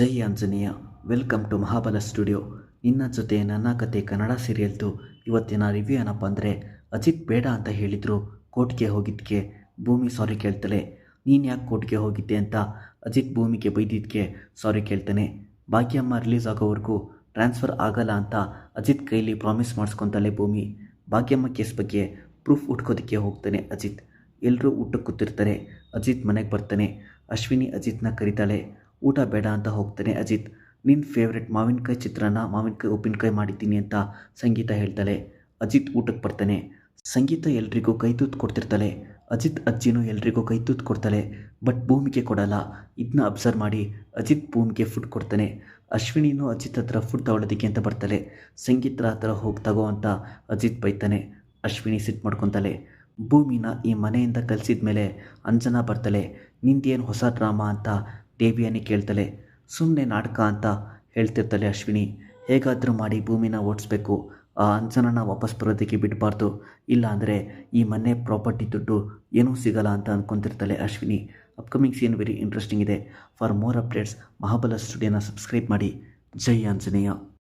Jai Anjaneya, welcome to Mahabala studio. ಇನ್ನ ಜೊತೆ ನನ್ನ ಕತೆ ಕನ್ನಡ ಸೀರಿಯಲ್ದು ಇವತ್ತಿನ ರಿವ್ಯೂ ಏನಪ್ಪ ಅಂದರೆ, ಅಜಿತ್ ಬೇಡ ಅಂತ ಹೇಳಿದರು, ಕೋರ್ಟ್ಗೆ ಹೋಗಿದ್ದಕ್ಕೆ ಭೂಮಿ ಸಾರಿ ಕೇಳ್ತಾಳೆ. ನೀನು ಯಾಕೆ ಕೋರ್ಟ್ಗೆ ಹೋಗಿದ್ದೆ ಅಂತ ಅಜಿತ್ ಭೂಮಿಗೆ ಬೈದಿದ್ದಕ್ಕೆ ಸಾರಿ ಕೇಳ್ತಾನೆ. ಭಾಗ್ಯಮ್ಮ ರಿಲೀಸ್ ಆಗೋವರೆಗೂ ಟ್ರಾನ್ಸ್ಫರ್ ಆಗಲ್ಲ ಅಂತ ಅಜಿತ್ ಕೈಲಿ ಪ್ರಾಮಿಸ್ ಮಾಡಿಸ್ಕೊತಾಳೆ ಭೂಮಿ. ಭಾಗ್ಯಮ್ಮ ಕೇಸ್ ಬಗ್ಗೆ ಪ್ರೂಫ್ ಹುಡ್ಕೋದಕ್ಕೆ ಹೋಗ್ತಾನೆ ಅಜಿತ್. ಎಲ್ಲರೂ ಊಟಕ್ಕೆ ಕೂತಿರ್ತಾರೆ. ಅಜಿತ್ ಮನೆಗೆ ಬರ್ತಾನೆ. ಅಶ್ವಿನಿ ಅಜಿತ್ನ ಕರೀತಾಳೆ. ಊಟ ಬೇಡ ಅಂತ ಹೋಗ್ತಾನೆ ಅಜಿತ್. ನಿನ್ನ ಫೇವ್ರೆಟ್ ಮಾವಿನಕಾಯಿ ಚಿತ್ರಾನ್ನ, ಮಾವಿನಕಾಯಿ ಉಪ್ಪಿನಕಾಯಿ ಮಾಡಿದ್ದೀನಿ ಅಂತ ಸಂಗೀತ ಹೇಳ್ತಾಳೆ. ಅಜಿತ್ ಊಟಕ್ಕೆ ಬರ್ತಾನೆ. ಸಂಗೀತ ಎಲ್ರಿಗೂ ಕೈ ತೂತು ಕೊಡ್ತಿರ್ತಾಳೆ. ಅಜಿತ್ ಅಜ್ಜಿನೂ ಎಲ್ರಿಗೂ ಕೈ ತೂತು ಕೊಡ್ತಾಳೆ. ಬಟ್ ಭೂಮಿಗೆ ಕೊಡಲ್ಲ. ಇದನ್ನ ಅಬ್ಸರ್ವ್ ಮಾಡಿ ಅಜಿತ್ ಭೂಮಿಗೆ ಫುಡ್ ಕೊಡ್ತಾನೆ. ಅಶ್ವಿನಿನೂ ಅಜಿತ್ ಹತ್ರ ಫುಡ್ ತಗೊಳ್ಳೋದಕ್ಕೆ ಅಂತ ಬರ್ತಾಳೆ. ಸಂಗೀತರ ಹತ್ರ ಹೋಗಿ ತಗೋ ಅಂತ ಅಜಿತ್ ಬೈತಾನೆ. ಅಶ್ವಿನಿ ಸಿಟ್ಟು ಮಾಡ್ಕೊತಾಳೆ. ಭೂಮಿನ ಈ ಮನೆಯಿಂದ ಕಲಿಸಿದ ಮೇಲೆ ಅಂಜನಾ ಬರ್ತಾಳೆ. ನಿಂದೇನು ಹೊಸ ಡ್ರಾಮಾ ಅಂತ ದೇವಿಯನ್ನೇ ಕೇಳ್ತಾಳೆ ಸುಮ್ಮನೆ ನಾಟಕ ಅಂತ ಹೇಳ್ತಿರ್ತಾಳೆ ಅಶ್ವಿನಿ. ಹೇಗಾದರೂ ಮಾಡಿ ಭೂಮಿನ ಓಡಿಸ್ಬೇಕು. ಆ ಅಂಜನನ ವಾಪಸ್ ಬರೋದಕ್ಕೆ ಬಿಡಬಾರ್ದು. ಇಲ್ಲ ಅಂದರೆ ಈ ಮನೆ ಪ್ರಾಪರ್ಟಿ ದುಡ್ಡು ಏನೂ ಸಿಗಲ್ಲ ಅಂತ ಅಂದ್ಕೊತಿರ್ತಾಳೆ Ashwini. Upcoming scene very interesting ಇದೆ. ಫಾರ್ ಮೋರ್ ಅಪ್ಡೇಟ್ಸ್, ಮಹಾಬಲ ಸ್ಟುಡಿಯೋನ ಸಬ್ಸ್ಕ್ರೈಬ್ ಮಾಡಿ. ಜೈ ಆಂಜನೇಯ.